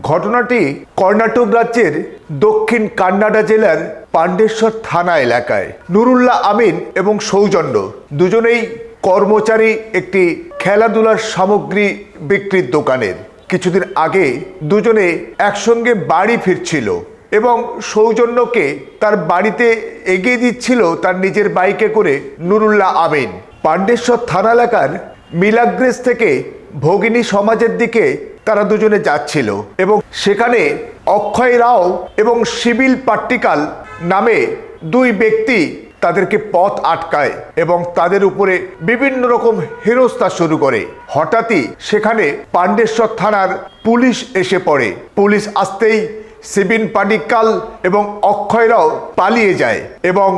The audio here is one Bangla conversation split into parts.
ঘটনাটি কর্ণাটক রাজ্যের দক্ষিণ কান্নাডা জেলার পাণ্ডেশ্বর থানা এলাকায়। নুরুল্লাহ আমিন এবং সৌজন্য দুজনেই কর্মচারী একটি খেলাধুলার সামগ্রী বিক্রির দোকানের। কিছুদিন আগে দুজনে একসঙ্গে বাড়ি ফিরছিল এবং সৌজন্যকে তার বাড়িতে এগিয়ে দিচ্ছিল তার নিজের বাইকে করে নুরুল্লাহ আমিন। পাণ্ডেশ্বর থানা এলাকার মিলাগ্রেস থেকে ভগিনী সমাজের দিকে তারা দুজনে যাচ্ছিল এবং সেখানে অক্ষয় রাও এবং সিভিল পাট্টিকাল নামে দুই ব্যক্তি তাদেরকে পথ আটকায় এবং তাদের উপরে বিভিন্ন রকম হেনস্থা শুরু করে। হঠাৎই সেখানে পাণ্ডেশ্বর থানার পুলিশ এসে পড়ে। পুলিশ আসতেই সিবিন পাডিক্কাল এবং অক্ষয়রাও পালিয়ে যায় এবং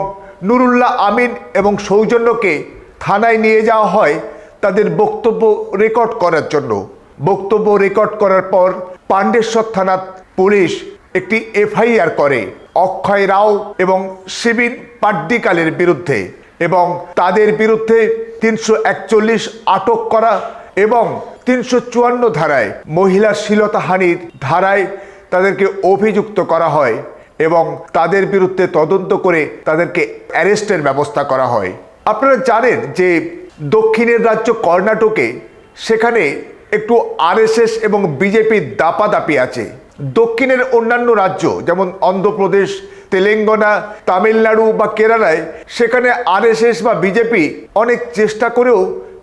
নুরুল্লাহ আমিন এবং সৌজন্যকে থানায় নিয়ে যাওয়া হয় তাদের বক্তব্য রেকর্ড করার জন্য। বক্তব্য রেকর্ড করার পর পাণ্ডেশ্বর থানার পুলিশ একটি এফআইআর করে অক্ষয় রাও এবং শিবিন পাড্ডিকালের বিরুদ্ধে এবং তাদের বিরুদ্ধে তিনশো একচল্লিশ আটক করা এবং তিনশো চুয়ান্ন ধারায় মহিলা শ্লীলতাহানির ধারায় তাদেরকে অভিযুক্ত করা হয় এবং তাদের বিরুদ্ধে তদন্ত করে তাদেরকে অ্যারেস্টের ব্যবস্থা করা হয়। আপনারা জানেন যে দক্ষিণের রাজ্য কর্ণাটকে সেখানে একটু আরএসএস এবং বিজেপির দাপাদাপি আছে। দক্ষিণের অন্যান্য রাজ্য, যেমন অন্ধ্রপ্রদেশ, তেলেঙ্গানা, তামিলনাড়ু বা কেরালায়, সেখানে আরএসএস বা বিজেপি অনেক চেষ্টা করেও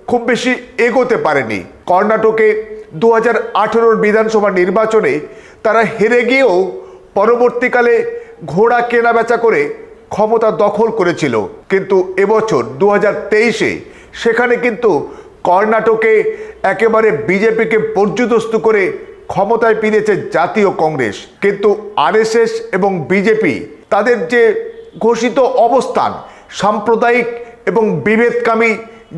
খুব বেশি এগোতে পারেনি। কর্ণাটকে দু হাজার বিধানসভা নির্বাচনে তারা হেরে গিয়েও পরবর্তীকালে ঘোড়া কেনা বেচা করে ক্ষমতা দখল করেছিল। কিন্তু এবছর দু হাজার তেইশে সেখানে কিন্তু কর্ণাটকে একেবারে বিজেপিকে পর্যুদস্ত করে ক্ষমতায় ফিরেছে জাতীয় কংগ্রেস। কিন্তু আরএসএস এবং বিজেপি তাদের যে ঘোষিত অবস্থান, সাম্প্রদায়িক এবং বিভেদকামী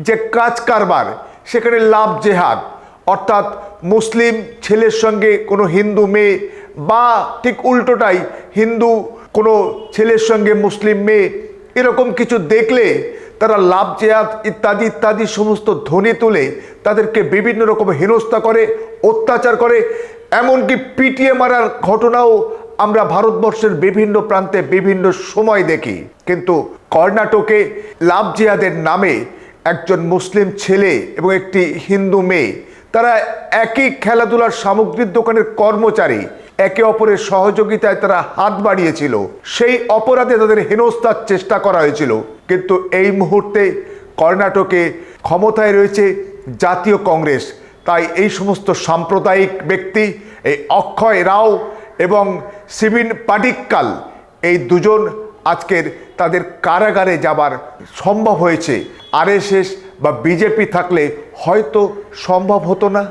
যে কাজ কারবার, সেখানে লাভ জেহাদ। অর্থাৎ মুসলিম ছেলের সঙ্গে কোনো হিন্দু মেয়ে বা ঠিক উল্টোটাই হিন্দু কোনো ছেলের সঙ্গে মুসলিম মেয়ে এরকম কিছু দেখলে তারা লাভ জেহাদ ইত্যাদি ইত্যাদি সমস্ত ধ্বনি তুলে তাদেরকে বিভিন্ন রকম হেনস্থা করে, অত্যাচার করে। এমনকি পিটিয়ে মারার ঘটনাও আমরা ভারতবর্ষের বিভিন্ন প্রান্তে বিভিন্ন সময় দেখি। কিন্তু কর্ণাটকে লাভ জিহাদের নামে একজন মুসলিম ছেলে এবং একটি হিন্দু মেয়ে, তারা একই খেলাধুলার সামগ্রীর দোকানের কর্মচারী একে অপরের সহযোগিতায় তারা হাত বাড়িয়েছিল। সেই অপরাধে তাদের হেনস্থার চেষ্টা করা হয়েছিল। কিন্তু এই মুহূর্তে কর্ণাটকে ক্ষমতায় রয়েছে জাতীয় কংগ্রেস। তাই এই সমস্ত সাম্প্রদায়িক ব্যক্তি, এই অক্ষয় রাও এবং সিবিন পাডিক্কাল এই দুজন আজকের তাদের কারাগারে যাবার সম্ভব হয়েছে। আরএসএস বা বিজেপি থাকলে হয়তো সম্ভব হতো না।